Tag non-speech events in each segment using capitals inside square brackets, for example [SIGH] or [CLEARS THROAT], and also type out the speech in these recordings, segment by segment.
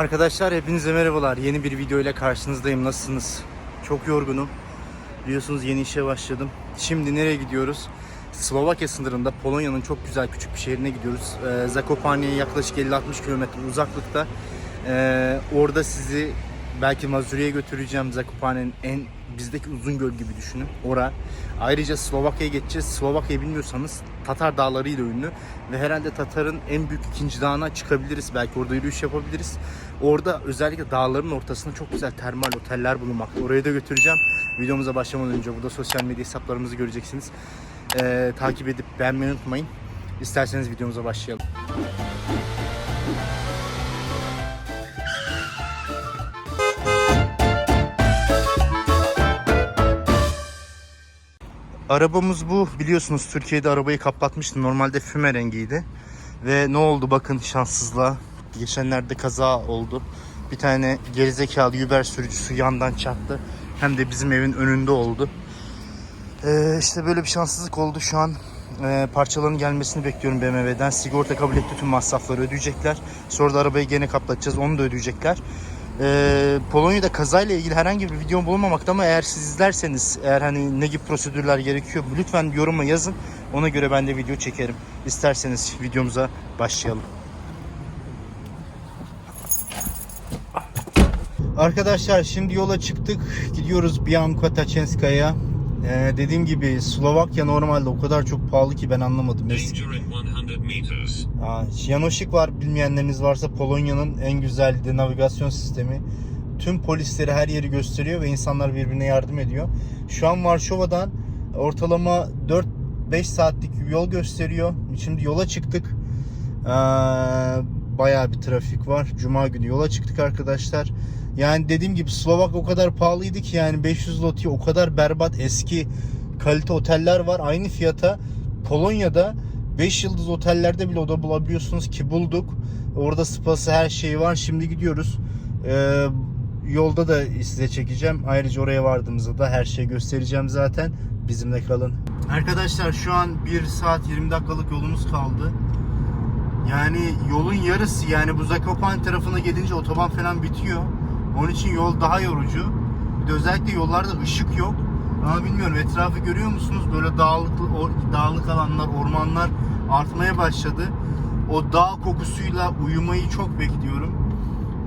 Arkadaşlar hepinize merhabalar. Yeni bir video ile karşınızdayım. Nasılsınız? Çok yorgunum. Biliyorsunuz yeni işe başladım. Şimdi nereye gidiyoruz? Slovakya sınırında Polonya'nın çok güzel küçük bir şehrine gidiyoruz. Ee, Zakopane'ye yaklaşık 50-60 kilometre uzaklıkta. Ee, orada sizi belki Mazuri'ye götüreceğim. Zakopane'nin en bizdeki uzun göl gibi düşünün. Ora. Ayrıca Slovakya'ya geçeceğiz. Slovakya'yı bilmiyorsanız Tatar dağlarıyla ünlü ve herhalde Tatar'ın en büyük ikinci dağına çıkabiliriz. Belki orada yürüyüş yapabiliriz. Orada özellikle dağların ortasında çok güzel termal oteller bulunmakta. Oraya da götüreceğim. Videomuza başlamadan önce burada sosyal medya hesaplarımızı göreceksiniz. Ee, takip edip beğenmeyi unutmayın. İsterseniz videomuza başlayalım. Arabamız bu. Biliyorsunuz Türkiye'de arabayı kaplatmıştım. Normalde füme rengiydi. Ve ne oldu bakın şanssızlığa. Geçenlerde kaza oldu. Bir tane gerizekalı Uber sürücüsü yandan çarptı. Hem de bizim evin önünde oldu. Ee, işte böyle bir şanssızlık oldu. Şu an e, parçaların gelmesini bekliyorum BMW'den. Sigorta kabul etti tüm masrafları ödeyecekler. Sonra da arabayı gene kaplatacağız. Onu da ödeyecekler. Ee, Polonya'da kazayla ilgili herhangi bir video bulunmamakta ama eğer siz izlerseniz eğer hani ne gibi prosedürler gerekiyor lütfen yoruma yazın. Ona göre ben de video çekerim. İsterseniz videomuza başlayalım. Arkadaşlar şimdi yola çıktık. Gidiyoruz Bianca Taçenskaya. Ee, dediğim gibi Slovakya normalde o kadar çok pahalı ki ben anlamadım. Eski- Danger at 100 meters. Aa, Janoschik var bilmeyenleriniz varsa Polonya'nın en güzel de navigasyon sistemi. Tüm polisleri her yeri gösteriyor ve insanlar birbirine yardım ediyor. Şu an Varşova'dan ortalama 4-5 saatlik yol gösteriyor. Şimdi yola çıktık. Ee, bayağı bir trafik var. Cuma günü yola çıktık arkadaşlar. Yani dediğim gibi Slovak o kadar pahalıydı ki yani 500 loti o kadar berbat eski kalite oteller var. Aynı fiyata Polonya'da 5 yıldız otellerde bile oda bulabiliyorsunuz ki bulduk. Orada spası her şeyi var. Şimdi gidiyoruz. Ee, yolda da size çekeceğim. Ayrıca oraya vardığımızda da her şeyi göstereceğim zaten. Bizimle kalın. Arkadaşlar şu an 1 saat 20 dakikalık yolumuz kaldı. Yani yolun yarısı yani bu Zakopane tarafına gelince otoban falan bitiyor. Onun için yol daha yorucu. Bir de özellikle yollarda ışık yok. Ama bilmiyorum etrafı görüyor musunuz? Böyle dağlık, dağlık alanlar, ormanlar artmaya başladı. O dağ kokusuyla uyumayı çok bekliyorum.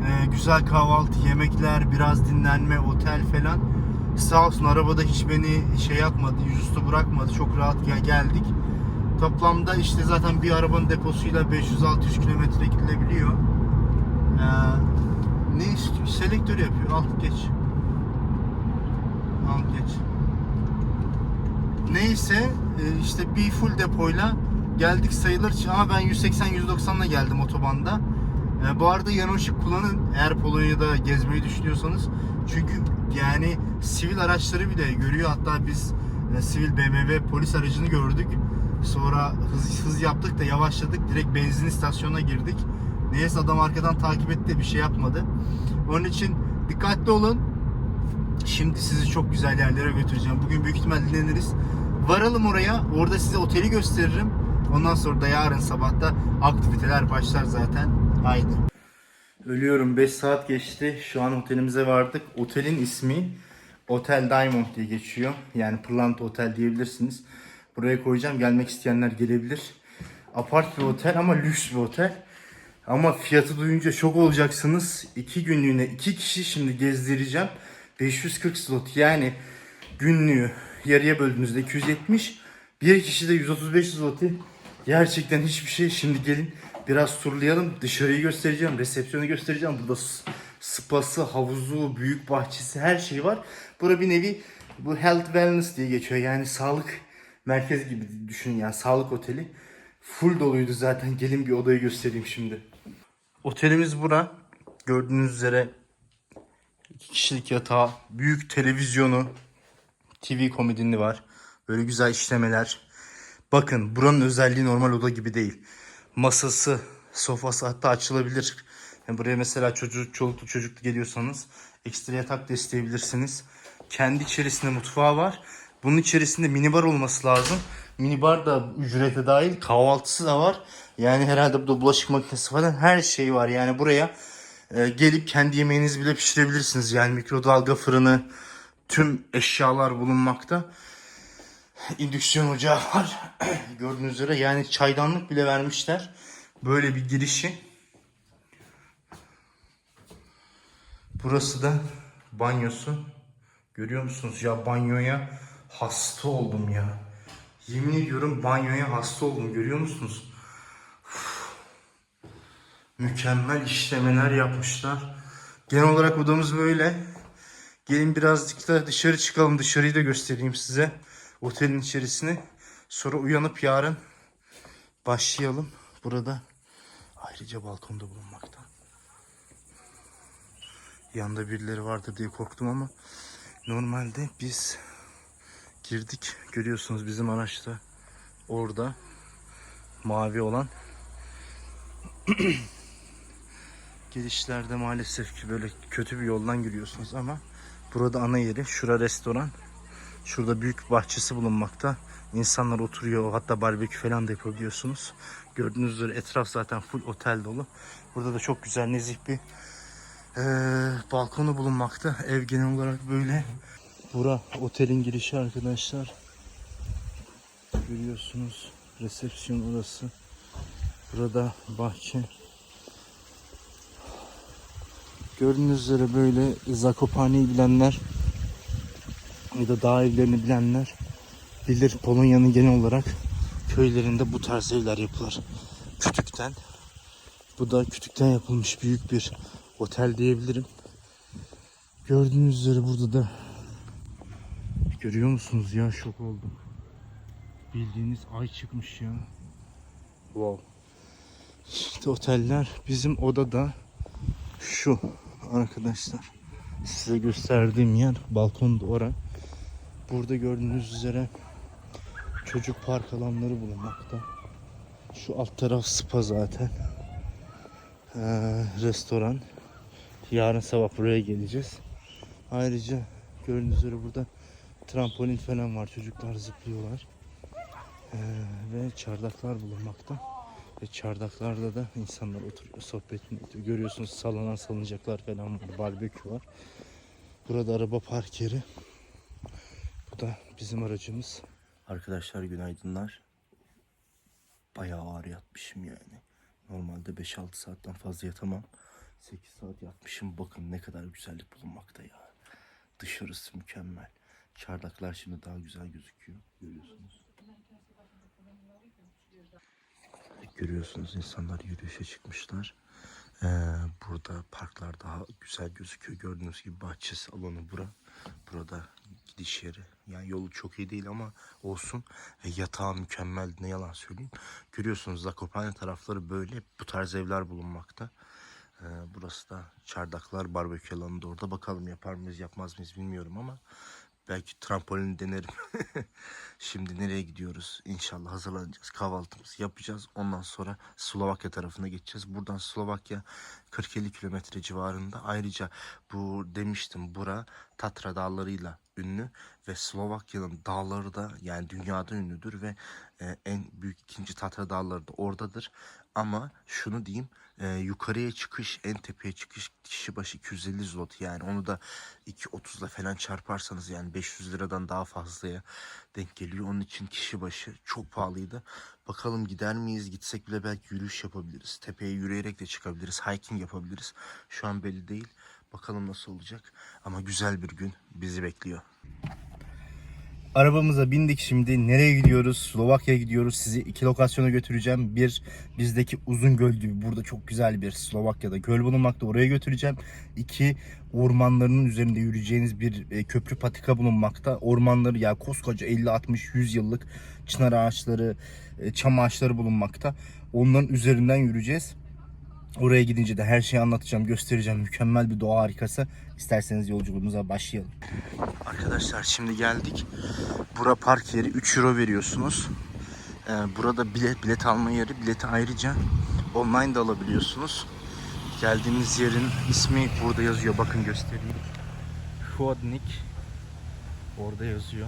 Ee, güzel kahvaltı, yemekler, biraz dinlenme, otel falan. Sağ olsun arabada hiç beni şey yapmadı, yüzüstü bırakmadı. Çok rahat gel- geldik. Toplamda işte zaten bir arabanın deposuyla 500-600 kilometre gidilebiliyor. Ee, ne istiyor? Selektör yapıyor. Al geç. Al geç. Neyse e, işte bir full depoyla geldik sayılır ama ben 180-190'la geldim otobanda. E, bu arada yan ışık kullanın eğer Polonya'da gezmeyi düşünüyorsanız. Çünkü yani sivil araçları bile görüyor. Hatta biz e, sivil BMW polis aracını gördük. Sonra hız, hız yaptık da yavaşladık. Direkt benzin istasyonuna girdik. Neyse adam arkadan takip etti de bir şey yapmadı. Onun için dikkatli olun. Şimdi sizi çok güzel yerlere götüreceğim. Bugün büyük ihtimal dinleniriz. Varalım oraya. Orada size oteli gösteririm. Ondan sonra da yarın sabahta aktiviteler başlar zaten. Haydi. Ölüyorum. 5 saat geçti. Şu an otelimize vardık. Otelin ismi Otel Diamond diye geçiyor. Yani Pırlanta Otel diyebilirsiniz. Buraya koyacağım. Gelmek isteyenler gelebilir. Apart bir otel ama lüks bir otel. Ama fiyatı duyunca şok olacaksınız. 2 günlüğüne 2 kişi şimdi gezdireceğim. 540 slot yani günlüğü yarıya böldüğünüzde 270. Bir kişi de 135 zloty. Gerçekten hiçbir şey. Şimdi gelin Biraz turlayalım. Dışarıyı göstereceğim. Resepsiyonu göstereceğim. Burada spası, havuzu, büyük bahçesi her şey var. Bura bir nevi bu health wellness diye geçiyor. Yani sağlık merkezi gibi düşünün yani sağlık oteli. Full doluydu zaten. Gelin bir odayı göstereyim şimdi. Otelimiz bura. Gördüğünüz üzere iki kişilik yatağı, büyük televizyonu, TV komodini var. Böyle güzel işlemeler. Bakın buranın özelliği normal oda gibi değil. Masası, sofası hatta açılabilir. Yani buraya mesela çocuk, çoluklu çocuklu geliyorsanız ekstra yatak da isteyebilirsiniz. Kendi içerisinde mutfağı var. Bunun içerisinde minibar olması lazım. Minibar da ücrete dahil. Kahvaltısı da var. Yani herhalde burada bulaşık makinesi falan her şey var. Yani buraya e, gelip kendi yemeğinizi bile pişirebilirsiniz. Yani mikrodalga fırını, tüm eşyalar bulunmakta. İndüksiyon ocağı var. [CLEARS THROAT] Gördüğünüz üzere yani çaydanlık bile vermişler. Böyle bir girişi. Burası da banyosu. Görüyor musunuz ya banyoya hasta oldum ya. Yemin ediyorum banyoya hasta oldum görüyor musunuz? Uf. Mükemmel işlemeler yapmışlar. Genel olarak odamız böyle. Gelin birazcık da dışarı çıkalım. Dışarıyı da göstereyim size. Otelin içerisini. Sonra uyanıp yarın başlayalım. Burada ayrıca balkonda bulunmakta. Yanında birileri vardır diye korktum ama normalde biz girdik. Görüyorsunuz bizim araçta orada mavi olan [CLEARS THROAT] girişlerde maalesef ki böyle kötü bir yoldan giriyorsunuz ama burada ana yeri şura restoran. Şurada büyük bahçesi bulunmakta. İnsanlar oturuyor hatta barbekü falan da yapabiliyorsunuz. Gördüğünüz üzere etraf zaten full otel dolu. Burada da çok güzel nezih bir eee, balkonu bulunmakta. Ev genel olarak böyle bura otelin girişi arkadaşlar görüyorsunuz resepsiyon orası burada bahçe Gördüğünüz üzere böyle Zakopane'yi bilenler ya da dağ evlerini bilenler bilir Polonya'nın genel olarak köylerinde bu tarz evler yapılır. Kütükten. Bu da kütükten yapılmış büyük bir otel diyebilirim. Gördüğünüz üzere burada da görüyor musunuz ya şok oldum. Bildiğiniz ay çıkmış ya. Wow. İşte oteller bizim odada şu arkadaşlar. Size gösterdiğim yer balkon da ora. Burada gördüğünüz üzere çocuk park alanları bulunmakta. Şu alt taraf spa zaten. Ee, restoran. Yarın sabah buraya geleceğiz. Ayrıca gördüğünüz üzere burada trampolin falan var. Çocuklar zıplıyorlar. Ee, ve çardaklar bulunmakta. Ve çardaklarda da insanlar oturuyor, sohbetini ediyor. Görüyorsunuz sallanan salıncaklar falan var, barbekü var. Burada araba park yeri. Bu da bizim aracımız. Arkadaşlar günaydınlar. Bayağı ağır yatmışım yani. Normalde 5-6 saatten fazla yatamam. 8 saat yatmışım. Bakın ne kadar güzellik bulunmakta ya. Dışarısı mükemmel. Çardaklar şimdi daha güzel gözüküyor. Görüyorsunuz. Görüyorsunuz insanlar yürüyüşe çıkmışlar. Ee, burada parklar daha güzel gözüküyor. Gördüğünüz gibi bahçesi alanı bura. Burada gidiş yeri. Yani yolu çok iyi değil ama olsun. E, yatağı mükemmel ne yalan söyleyeyim. Görüyorsunuz Zakopane tarafları böyle. Bu tarz evler bulunmakta. Ee, burası da çardaklar, barbekü alanı da orada. Bakalım yapar mıyız yapmaz mıyız bilmiyorum ama belki trampolin denerim. [LAUGHS] Şimdi nereye gidiyoruz? İnşallah hazırlanacağız. Kahvaltımızı yapacağız. Ondan sonra Slovakya tarafına geçeceğiz. Buradan Slovakya 40-50 kilometre civarında. Ayrıca bu demiştim bura Tatra dağlarıyla ünlü ve Slovakya'nın dağları da yani dünyada ünlüdür ve e, en büyük ikinci Tatra dağları da oradadır. Ama şunu diyeyim e, yukarıya çıkış en tepeye çıkış kişi başı 250 zlot yani onu da 2.30'la falan çarparsanız yani 500 liradan daha fazlaya denk geliyor. Onun için kişi başı çok pahalıydı. Bakalım gider miyiz? Gitsek bile belki yürüyüş yapabiliriz. Tepeye yürüyerek de çıkabiliriz. Hiking yapabiliriz. Şu an belli değil. Bakalım nasıl olacak. Ama güzel bir gün bizi bekliyor. Arabamıza bindik şimdi. Nereye gidiyoruz? Slovakya'ya gidiyoruz. Sizi iki lokasyona götüreceğim. Bir bizdeki Uzun Göl gibi burada çok güzel bir Slovakya'da göl bulunmakta. Oraya götüreceğim. İki ormanlarının üzerinde yürüyeceğiniz bir e, köprü patika bulunmakta. Ormanları ya koskoca 50 60 100 yıllık çınar ağaçları, e, çam ağaçları bulunmakta. Onların üzerinden yürüyeceğiz. Oraya gidince de her şeyi anlatacağım, göstereceğim. Mükemmel bir doğa harikası. İsterseniz yolculuğumuza başlayalım. Arkadaşlar şimdi geldik. Bura park yeri 3 euro veriyorsunuz. Ee, burada bilet bilet alma yeri. Bileti ayrıca online de alabiliyorsunuz. Geldiğimiz yerin ismi burada yazıyor. Bakın göstereyim. Hodnik orada yazıyor.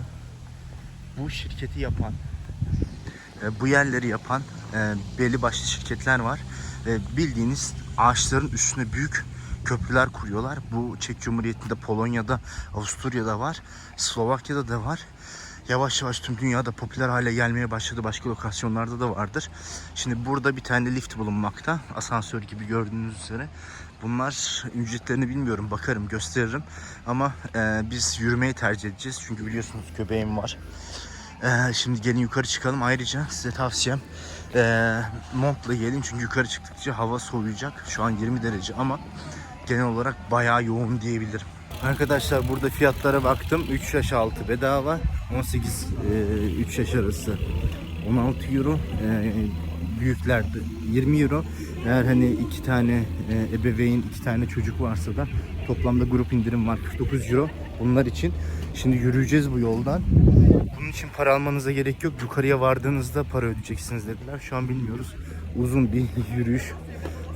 Bu şirketi yapan e, bu yerleri yapan e, belli başlı şirketler var. Ve bildiğiniz ağaçların üstüne büyük köprüler kuruyorlar. Bu Çek Cumhuriyeti'nde, Polonya'da, Avusturya'da var. Slovakya'da da var. Yavaş yavaş tüm dünyada popüler hale gelmeye başladı. Başka lokasyonlarda da vardır. Şimdi burada bir tane lift bulunmakta. Asansör gibi gördüğünüz üzere. Bunlar ücretlerini bilmiyorum. Bakarım, gösteririm. Ama e, biz yürümeyi tercih edeceğiz. Çünkü biliyorsunuz köpeğim var. Ee, şimdi gelin yukarı çıkalım. Ayrıca size tavsiyem ee, montla gelin çünkü yukarı çıktıkça hava soğuyacak. Şu an 20 derece ama genel olarak bayağı yoğun diyebilirim. Arkadaşlar burada fiyatlara baktım. 3 yaş altı bedava. 18 e, 3 yaş arası 16 euro. E, büyükler de 20 euro. Eğer hani iki tane e, ebeveyn, iki tane çocuk varsa da toplamda grup indirim var 49 euro. Bunlar için şimdi yürüyeceğiz bu yoldan. Bunun için para almanıza gerek yok. Yukarıya vardığınızda para ödeyeceksiniz dediler. Şu an bilmiyoruz. Uzun bir [LAUGHS] yürüyüş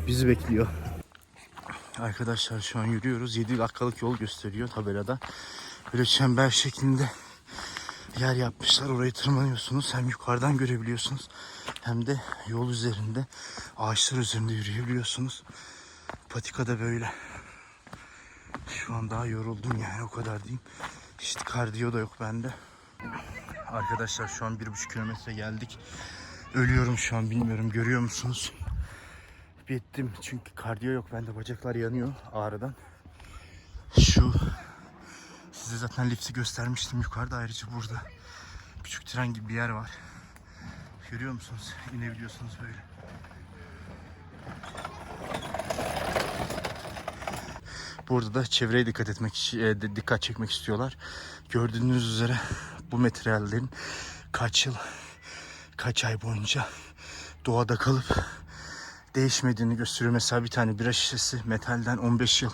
bizi bekliyor. Arkadaşlar şu an yürüyoruz. 7 dakikalık yol gösteriyor tabelada. Böyle çember şeklinde yer yapmışlar. Orayı tırmanıyorsunuz. Hem yukarıdan görebiliyorsunuz. Hem de yol üzerinde ağaçlar üzerinde yürüyebiliyorsunuz. Patika da böyle. Şu an daha yoruldum yani o kadar diyeyim. İşte kardiyo da yok bende. Arkadaşlar şu an bir buçuk kilometre geldik. Ölüyorum şu an bilmiyorum görüyor musunuz? Bittim çünkü kardiyo yok bende bacaklar yanıyor ağrıdan. Şu size zaten lifti göstermiştim yukarıda ayrıca burada küçük tren gibi bir yer var. Görüyor musunuz? İnebiliyorsunuz böyle. Burada da çevreye dikkat etmek e, dikkat çekmek istiyorlar. Gördüğünüz üzere bu materyallerin kaç yıl, kaç ay boyunca doğada kalıp değişmediğini gösteriyor. Mesela bir tane bira şişesi metalden 15 yıl,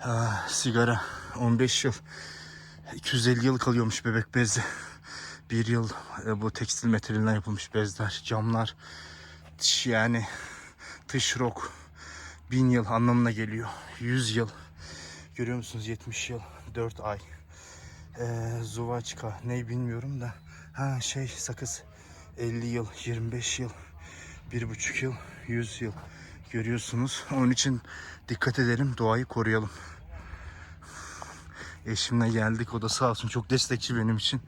Aa, sigara 15 yıl, 250 yıl kalıyormuş bebek bezi. Bir yıl e, bu tekstil materyalinden yapılmış bezler, camlar, yani tışrok bin yıl anlamına geliyor. 100 yıl. Görüyor musunuz? 70 yıl, 4 ay. Ee, Zuvaçka ne bilmiyorum da. Ha şey sakız 50 yıl, 25 yıl, 1,5 yıl, 100 yıl. Görüyorsunuz. Onun için dikkat edelim, doğayı koruyalım. Eşimle geldik. O da sağ olsun çok destekçi benim için.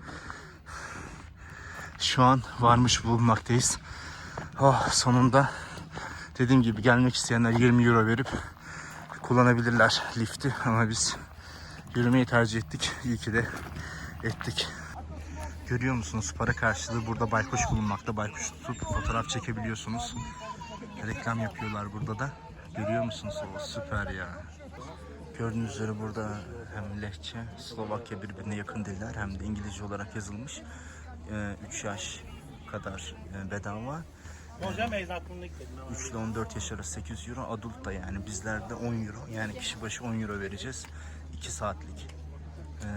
Şu an varmış bulunmaktayız. Oh sonunda dediğim gibi gelmek isteyenler 20 euro verip kullanabilirler lifti ama biz yürümeyi tercih ettik. İyi ki de ettik. Görüyor musunuz? Para karşılığı burada baykuş bulunmakta. Baykuş tutup fotoğraf çekebiliyorsunuz. Reklam yapıyorlar burada da. Görüyor musunuz? O süper ya. Gördüğünüz üzere burada hem Lehçe, Slovakya birbirine yakın diller hem de İngilizce olarak yazılmış. 3 yaş kadar e, bedava. Hocam ezatlık dedim. 3 ile 14 yaş arası 800 euro. Adult da yani bizlerde 10 euro. Yani kişi başı 10 euro vereceğiz. 2 saatlik eee,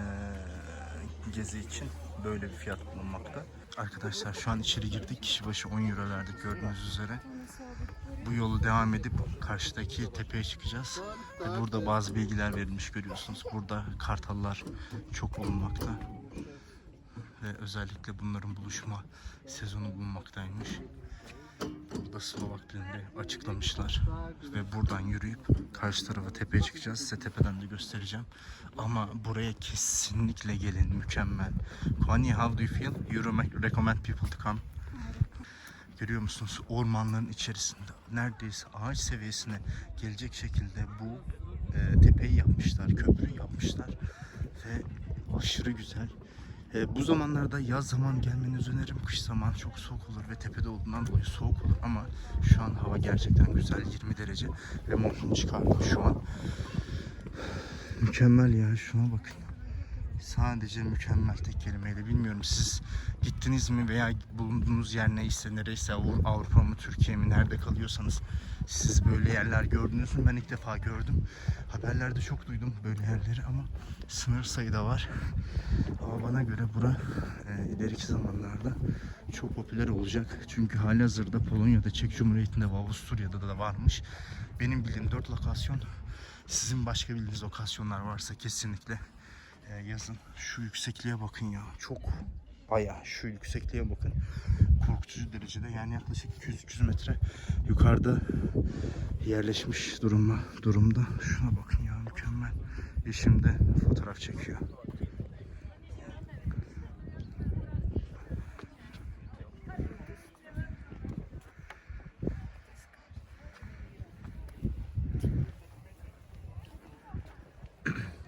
gezi için böyle bir fiyat bulunmakta. Arkadaşlar şu an içeri girdik. Kişi başı 10 euro verdik gördüğünüz üzere. Bu yolu devam edip karşıdaki tepeye çıkacağız. Burada bazı bilgiler verilmiş görüyorsunuz. Burada kartallar çok bulunmakta. Ve özellikle bunların buluşma sezonu bulunmaktaymış. Burada Slovak dilinde açıklamışlar. Ve buradan yürüyüp karşı tarafa tepeye çıkacağız. Size tepeden de göstereceğim. Ama buraya kesinlikle gelin. Mükemmel. Kwani, how do you feel? You re- recommend people to come? Görüyor musunuz? Ormanların içerisinde neredeyse ağaç seviyesine gelecek şekilde bu e, tepeyi yapmışlar, köprüyü yapmışlar ve aşırı güzel. E, bu zamanlarda yaz zaman gelmenizi öneririm. Kış zaman çok soğuk olur ve tepede olduğundan dolayı soğuk olur ama şu an hava gerçekten güzel 20 derece ve montumu çıkardım şu an. Mükemmel ya şuna bakın. Sadece mükemmel tek kelimeyle bilmiyorum siz gittiniz mi veya bulunduğunuz yer neyse nereyse Avru- Avrupa mı Türkiye mi nerede kalıyorsanız siz böyle yerler gördünüz mü ben ilk defa gördüm haberlerde çok duydum böyle yerleri ama sınır sayıda var ama bana göre bura e, ileriki zamanlarda çok popüler olacak çünkü hali hazırda Polonya'da Çek Cumhuriyeti'nde ve Avusturya'da da varmış benim bildiğim 4 lokasyon sizin başka bildiğiniz lokasyonlar varsa kesinlikle e, yazın. Şu yüksekliğe bakın ya. Çok bayağı şu yüksekliğe bakın. Korkutucu derecede yani yaklaşık 200-300 metre yukarıda yerleşmiş durumda. durumda. Şuna bakın ya mükemmel. Eşim de fotoğraf çekiyor.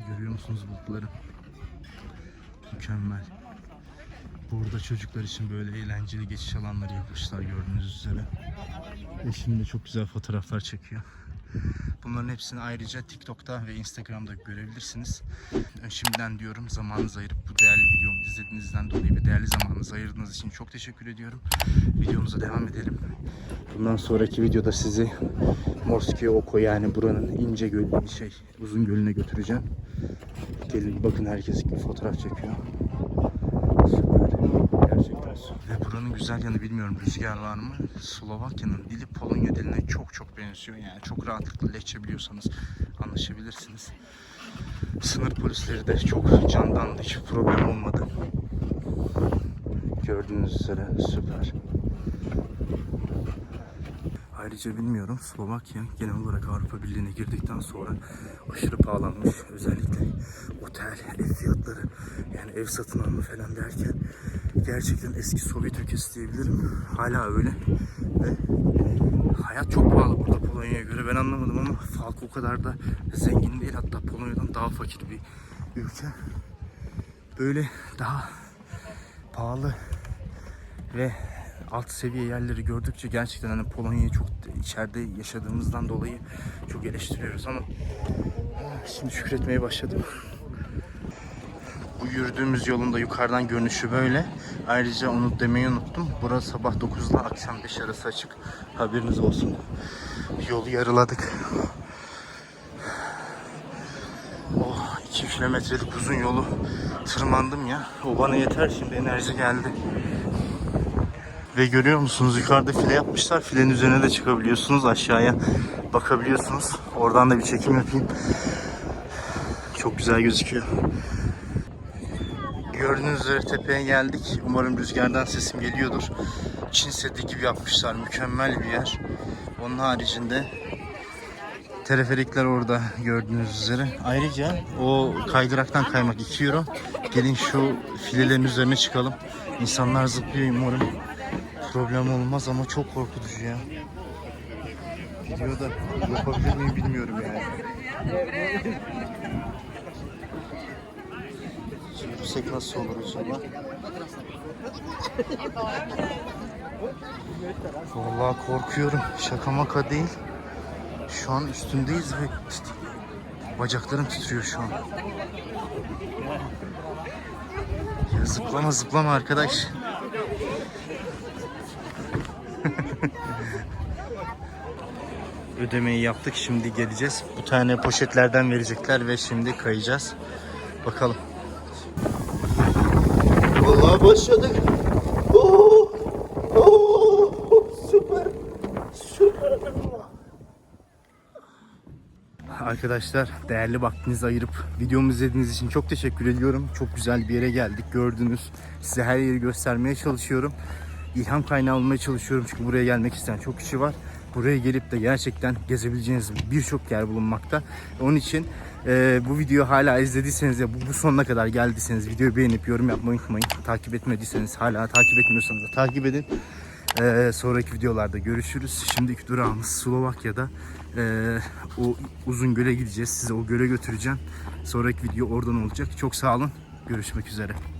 Görüyor musunuz bulutları? Mükemmel. Burada çocuklar için böyle eğlenceli geçiş alanları yapmışlar gördüğünüz üzere. Eşim de çok güzel fotoğraflar çekiyor. Bunların hepsini ayrıca TikTok'ta ve Instagram'da görebilirsiniz. Şimdiden diyorum zamanınızı ayırıp bu değerli videomu izlediğinizden dolayı ve değerli zamanınızı ayırdığınız için çok teşekkür ediyorum. Videomuza devam edelim. Bundan sonraki videoda sizi Morski Oko yani buranın ince göl şey uzun gölüne götüreceğim. Gelin bakın herkes gibi fotoğraf çekiyor. Ve buranın güzel yanı bilmiyorum rüzgar var mı? Slovakya'nın dili Polonya diline çok çok benziyor. Yani çok rahatlıkla lehçe biliyorsanız anlaşabilirsiniz. Sınır polisleri de çok candandı. Hiç problem olmadı. Gördüğünüz üzere süper. Ayrıca bilmiyorum Slovakya genel olarak Avrupa Birliği'ne girdikten sonra aşırı pahalanmış. Özellikle otel, ev fiyatları yani ev satın alma falan derken gerçekten eski Sovyet ülkesi diyebilirim. Hala öyle ve hayat çok pahalı burada Polonya'ya göre. Ben anlamadım ama halk o kadar da zengin değil. Hatta Polonya'dan daha fakir bir ülke. Böyle daha pahalı ve alt seviye yerleri gördükçe gerçekten hani Polonya'yı çok içeride yaşadığımızdan dolayı çok eleştiriyoruz ama şimdi şükretmeye başladım. Bu yürüdüğümüz yolun da yukarıdan görünüşü böyle. Ayrıca onu demeyi unuttum. Burası sabah 9 ile akşam 5 arası açık. Haberiniz olsun. Yolu yarıladık. Oh 2 kilometrelik uzun yolu tırmandım ya. O bana yeter şimdi enerji geldi. Ve görüyor musunuz yukarıda file yapmışlar. Filenin üzerine de çıkabiliyorsunuz. Aşağıya bakabiliyorsunuz. Oradan da bir çekim yapayım. Çok güzel gözüküyor. Gördüğünüz üzere tepeye geldik. Umarım rüzgardan sesim geliyordur. Çin Seddi gibi yapmışlar. Mükemmel bir yer. Onun haricinde teleferikler orada gördüğünüz üzere. Ayrıca o kaydıraktan kaymak 2 euro. Gelin şu filelerin üzerine çıkalım. İnsanlar zıplıyor umarım problem olmaz ama çok korkutucu ya. Videoda yapabilir miyim bilmiyorum yani. Yürüsek nasıl olur acaba? Vallahi korkuyorum. Şaka maka değil. Şu an üstündeyiz ve bacaklarım titriyor şu an. Ya zıplama zıplama arkadaş. Ödemeyi yaptık. Şimdi geleceğiz. Bu tane poşetlerden verecekler ve şimdi kayacağız. Bakalım. Başladık. Oo! Oo! Süper. Süper. Arkadaşlar değerli vaktinizi ayırıp videomu izlediğiniz için çok teşekkür ediyorum. Çok güzel bir yere geldik gördünüz. Size her yeri göstermeye çalışıyorum. İlham kaynağı olmaya çalışıyorum çünkü buraya gelmek isteyen çok kişi var. Buraya gelip de gerçekten gezebileceğiniz birçok yer bulunmakta. Onun için e, bu videoyu hala izlediyseniz ya bu, bu sonuna kadar geldiyseniz videoyu beğenip yorum yapmayı unutmayın. Takip etmediyseniz hala takip etmiyorsanız da takip edin. E, sonraki videolarda görüşürüz. Şimdiki durağımız Slovakya'da. E, o uzun göle gideceğiz. Size o göle götüreceğim. Sonraki video oradan olacak. Çok sağ olun. Görüşmek üzere.